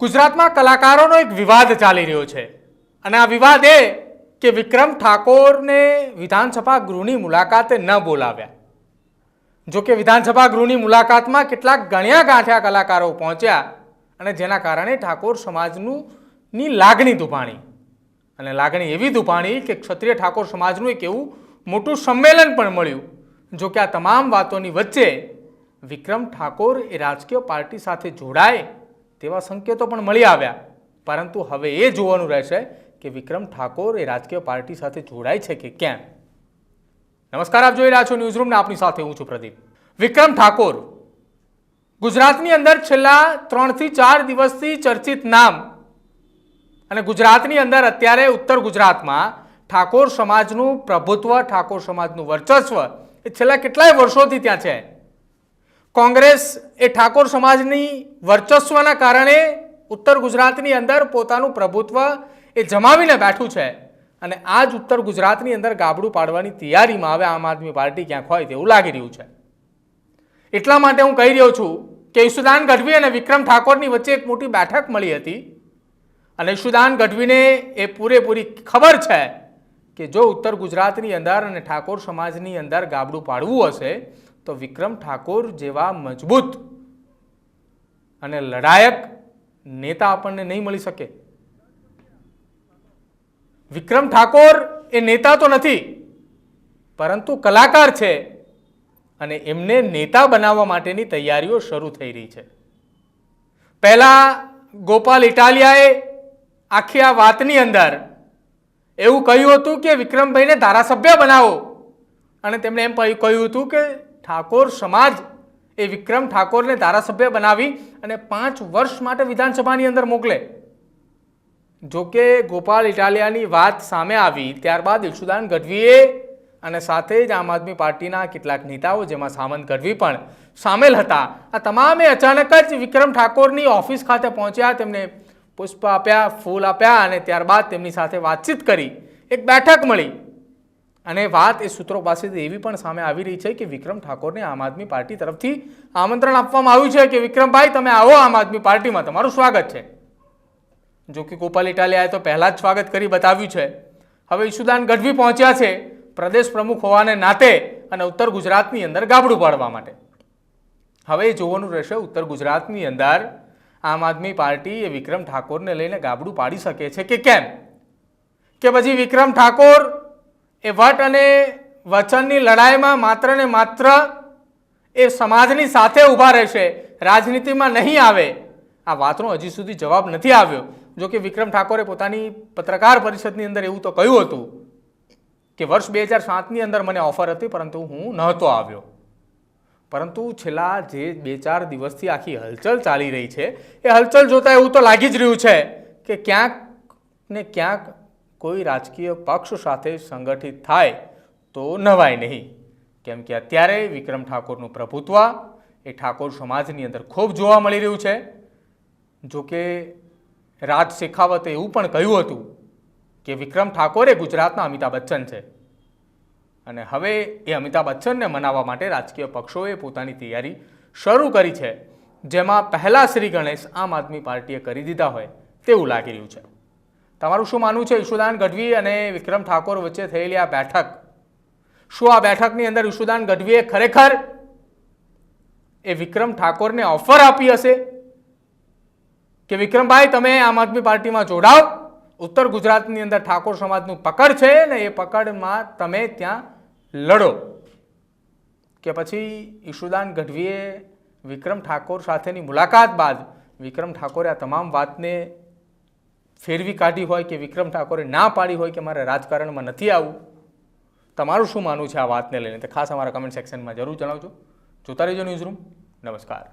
ગુજરાતમાં કલાકારોનો એક વિવાદ ચાલી રહ્યો છે. અને આ વિવાદ એ કે વિક્રમ ઠાકોરને વિધાનસભા ગૃહની મુલાકાતે ન બોલાવ્યા. જો કે વિધાનસભા ગૃહની મુલાકાતમાં કેટલાક ગણ્યા ગાંઠ્યા કલાકારો પહોંચ્યા અને જેના કારણે ઠાકોર સમાજનું ની લાગણી દુભાણી. અને લાગણી એવી દુભાણી કે ક્ષત્રિય ઠાકોર સમાજનું એક એવું મોટું સંમેલન પણ મળ્યું, જો કે આ તમામ વાતોની વચ્ચે વિક્રમ ઠાકોર એ રાજકીય પાર્ટી સાથે જોડાય તેવા સંકેતો પણ મળી આવ્યા. પરંતુ હવે એ જોવાનું રહેશે કે વિક્રમ ઠાકોર એ રાજકીય પાર્ટી સાથે જોડાય છે કે કેમ? નમસ્કાર, આપ જોઈ રહ્યા છો ન્યૂઝરૂમ ને આપની સાથે હું છું પ્રદીપ. વિક્રમ ઠાકોર, ગુજરાતની અંદર છેલ્લા ત્રણથી ચાર દિવસથી ચર્ચિત નામ અને ગુજરાતની અંદર અત્યારે ઉત્તર ગુજરાતમાં ઠાકોર સમાજનું પ્રભુત્વ, ઠાકોર સમાજનું વર્ચસ્વ એ છેલ્લા કેટલાય વર્ષોથી ત્યાં છે. કોંગ્રેસ એ ઠાકોર સમાજની વર્ચસ્વના કારણે ઉત્તર ગુજરાતની અંદર પોતાનું પ્રભુત્વ એ જમાવીને બેઠું છે અને આ જ ઉત્તર ગુજરાતની અંદર ગાબડું પાડવાની તૈયારીમાં હવે આમ આદમી પાર્ટી ક્યાંક હોય તેવું લાગી રહ્યું છે. એટલા માટે હું કહી રહ્યો છું કે ઈશુદાન ગઢવી અને વિક્રમ ઠાકોરની વચ્ચે એક મોટી બેઠક મળી હતી અને ઈશુદાન ગઢવીને એ પૂરેપૂરી ખબર છે કે જો ઉત્તર ગુજરાતની અંદર અને ઠાકોર સમાજની અંદર ગાબડું પાડવું હશે તો વિક્રમ ઠાકોર જેવા મજબૂત અને લડાયક નેતા આપણને નહીં મળી શકે. વિક્રમ ઠાકોર એ નેતા તો નથી, પરંતુ કલાકાર છે અને એમને નેતા બનાવવા માટેની તૈયારીઓ શરૂ થઈ રહી છે. પહેલાં ગોપાલ ઇટાલિયાએ આખી આ વાતની અંદર એવું કહ્યું હતું કે વિક્રમભાઈને ધારાસભ્ય બનાવો. અને તેમણે એમ કહ્યું હતું કે ઠાકોર સમાજ એ વિક્રમ ઠાકોરને ધારાસભ્ય બનાવી અને પાંચ વર્ષ માટે વિધાનસભાની અંદર મોકલે. જોકે ગોપાલ ઇટાલિયાની વાત સામે આવી, ત્યારબાદ ઈશુદાન ગઢવીએ અને સાથે જ આમ આદમી પાર્ટીના કેટલાક નેતાઓ, જેમાં સામંત ગઢવી પણ સામેલ હતા. આ તમામે અચાનક જ વિક્રમ ઠાકોરની ઓફિસ ખાતે પહોંચ્યા, તેમને પુષ્પ આપ્યા, ફૂલ આપ્યા અને ત્યારબાદ તેમની સાથે વાતચીત કરી. એક બેઠક મળી. અને વાત એ સૂત્રો પાસેથી એવી પણ સામે આવી રહી છે કે વિક્રમ ઠાકોરને આમ આદમી પાર્ટી તરફથી આમંત્રણ આપવામાં આવ્યું છે કે વિક્રમભાઈ, તમે આવો આમ આદમી પાર્ટીમાં, તમારું સ્વાગત છે. જો કે ગોપાલ ઇટાલિયાએ તો પહેલાં જ સ્વાગત કરી બતાવ્યું છે. હવે ઈશુદાન ગઢવી પહોંચ્યા છે, પ્રદેશ પ્રમુખ હોવાને નાતે અને ઉત્તર ગુજરાતની અંદર ગાબડું પાડવા માટે. હવે જોવાનું રહેશે ઉત્તર ગુજરાતની અંદર આમ આદમી પાર્ટી એ વિક્રમ ઠાકોરને લઈને ગાબડું પાડી શકે છે કે કેમ? કે પછી વિક્રમ ઠાકોર એ વટ અને વચનની લડાઈમાં માત્ર ને માત્ર એ સમાજની સાથે ઊભા રહેશે, રાજનીતિમાં નહીં આવે. આ વાતનો હજી સુધી જવાબ નથી આવ્યો. જો કે વિક્રમ ઠાકોરે પોતાની પત્રકાર પરિષદની અંદર એવું તો કહ્યું હતું કે વર્ષ બે હજાર સાતની અંદર મને ઓફર હતી, પરંતુ હું નહોતો આવ્યો. પરંતુ છેલ્લા જે બે ચાર દિવસથી આખી હલચલ ચાલી રહી છે, એ હલચલ જોતાં એવું તો લાગી જ રહ્યું છે કે ક્યાંક ને ક્યાંક કોઈ રાજકીય પક્ષ સાથે સંગઠિત થાય તો નવાય નહીં. કેમ કે અત્યારે વિક્રમ ઠાકોરનું પ્રભુત્વ એ ઠાકોર સમાજની અંદર ખૂબ જોવા મળી રહ્યું છે. જો કે રાજ શેખાવતે એવું પણ કહ્યું હતું કે વિક્રમ ઠાકોર એ ગુજરાતના અમિતાભ બચ્ચન છે. અને હવે એ અમિતાભ બચ્ચનને મનાવવા માટે રાજકીય પક્ષોએ પોતાની તૈયારી શરૂ કરી છે. જેમાં પહેલા શ્રી ગણેશ આમ આદમી પાર્ટીએ કરી દીધા હોય તેવું લાગી રહ્યું છે. તમારું શું માનવું છે ઈશુદાન ગઢવી અને વિક્રમ ઠાકોર વચ્ચે થયેલી આ બેઠક? શું આ બેઠકની અંદર ઈશુદાન ગઢવીએ ખરેખર એ વિક્રમ ઠાકોરને ઓફર આપી હશે? કે વિક્રમભાઈ, તમે આમ આદમી પાર્ટીમાં જોડાઓ, ઉત્તર ગુજરાતની અંદર ઠાકોર સમાજનું પકડ છે ને એ પકડમાં તમે ત્યાં લડો. કે પછી ઈશુદાન ગઢવીએ વિક્રમ ઠાકોર સાથેની મુલાકાત બાદ વિક્રમ ઠાકોરે આ તમામ વાતને ફેરવી કાઢી હોય કે વિક્રમ ઠાકોરે ના પાડી હોય કે મારે રાજકારણમાં નથી આવવું, તમારું શું માનવું છે આ વાતને લઈને? તો ખાસ અમારા કમેન્ટ સેક્શનમાં જરૂર જણાવજો. જોતા રહેજો ન્યૂઝરૂમ નમસ્કાર.